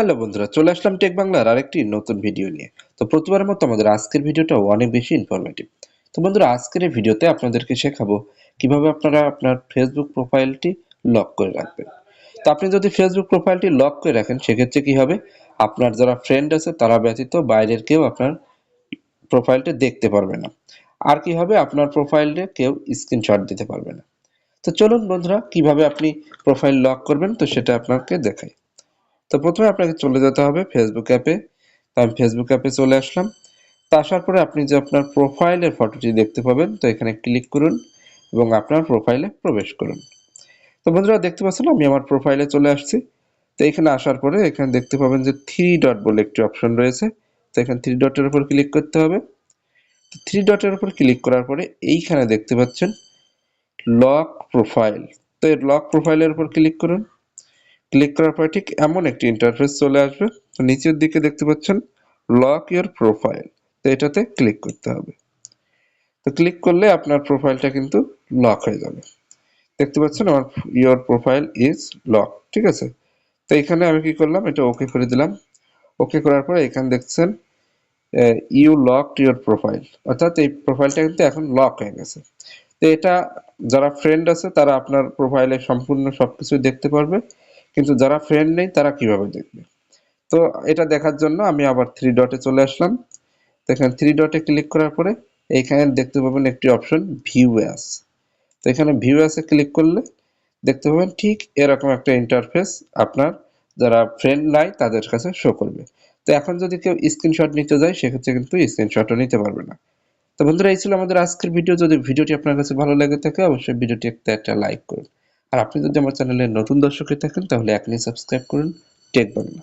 Hello বন্ধুরা, চলে আসলাম take বাংলার আরেকটি নতুন ভিডিও নিয়ে। তো প্রতিবারের মতো আমাদের আজকের ভিডিওটাও অনেক বেশি ইনফরমেটিভ তো বন্ধুরা, আজকের এই ভিডিওতে আপনাদেরকে শেখাবো কীভাবে আপনারা আপনার ফেসবুক প্রোফাইলটি লক করে রাখবেন। তো আপনি যদি ফেসবুক প্রোফাইলটি লক করে রাখেন, সেক্ষেত্রে কি হবে? আপনার যারা ফ্রেন্ড আছে, তারা ব্যতীত বাইরের কেউ আপনার প্রোফাইলটা দেখতে পারবে না। আর কি হবে? আপনার প্রোফাইলে কেউ স্ক্রিনশট দিতে পারবে না। তো চলুন বন্ধুরা, কীভাবে আপনি প্রোফাইল লক করবেন, তো সেটা আপনাকে দেখাই। তো প্রথমে আপনাকে চলে যেতে হবে ফেসবুক অ্যাপে তো আমি ফেসবুক অ্যাপে চলে আসলাম। তো আসার পরে আপনি যে আপনার প্রোফাইলের ফটোটি দেখতে পাবেন, তো এখানে ক্লিক করুন এবং আপনার প্রোফাইলে প্রবেশ করুন। তো বন্ধুরা, দেখতে পাচ্ছেন আমি আমার প্রোফাইলে চলে আসছি। তো এখানে আসার পরে এখানে দেখতে পাবেন যে থ্রি ডট বলে একটি অপশন রয়েছে। তো এখানে থ্রি ডটের উপর ক্লিক করতে হবে। তো থ্রি ডটের উপর ক্লিক করার পরে এইখানে দেখতে পাচ্ছেন লক প্রোফাইল তো এই লক প্রোফাইলের উপর ক্লিক করুন। ক্লিক করার পরে ঠিক এমন একটি ইন্টারফেস চলে আসবে। তো নিচের দিকে দেখতে পাচ্ছেন লক ইওর প্রোফাইল তো এটাতে ক্লিক করতে হবে। তো ক্লিক করলে আপনার প্রোফাইলটা কিন্তু লক হয়ে যাবে। দেখতে পাচ্ছেন আমার ইওর প্রোফাইল ইজ লক ঠিক আছে? তো এখানে আমি কি করলাম, এটা ওকে করে দিলাম। ওকে করার পরে এখানে দেখছেন ইউ লক ইওর প্রোফাইল অর্থাৎ এই প্রোফাইলটা কিন্তু এখন লক হয়ে গেছে। তো এটা যারা ফ্রেন্ড আছে, তারা আপনার প্রোফাইলে সম্পূর্ণ সবকিছু দেখতে পারবে। কিন্তু যারা ফ্রেন্ড নেই, তারা কীভাবে দেখবে? তো এটা দেখার জন্য আমি আবার থ্রি ডটে চলে আসলাম। তো এখানে থ্রি ডটে ক্লিক করার পরে এইখানে দেখতে পাবেন একটি অপশন ভিউ অ্যাস তো এখানে ভিউ অ্যাসে ক্লিক করলে দেখতে পাবেন ঠিক এরকম একটা ইন্টারফেস আপনার যারা ফ্রেন্ড নাই, তাদের কাছে শো করবে। তো এখন যদি কেউ স্ক্রিনশট নিতে যায়, সেক্ষেত্রে কিন্তু স্ক্রিনশটও নিতে পারবে না। তো বন্ধুরা, এই ছিল আমাদের আজকের ভিডিও যদি ভিডিওটি আপনার কাছে ভালো লেগে থাকে, অবশ্যই ভিডিওটি একটা একটা লাইক করুন। আর আপনি যদি আমার চ্যানেলে নতুন দর্শক হয়ে থাকেন, তাহলে এখনই সাবস্ক্রাইব করুন, টেক বাংলা।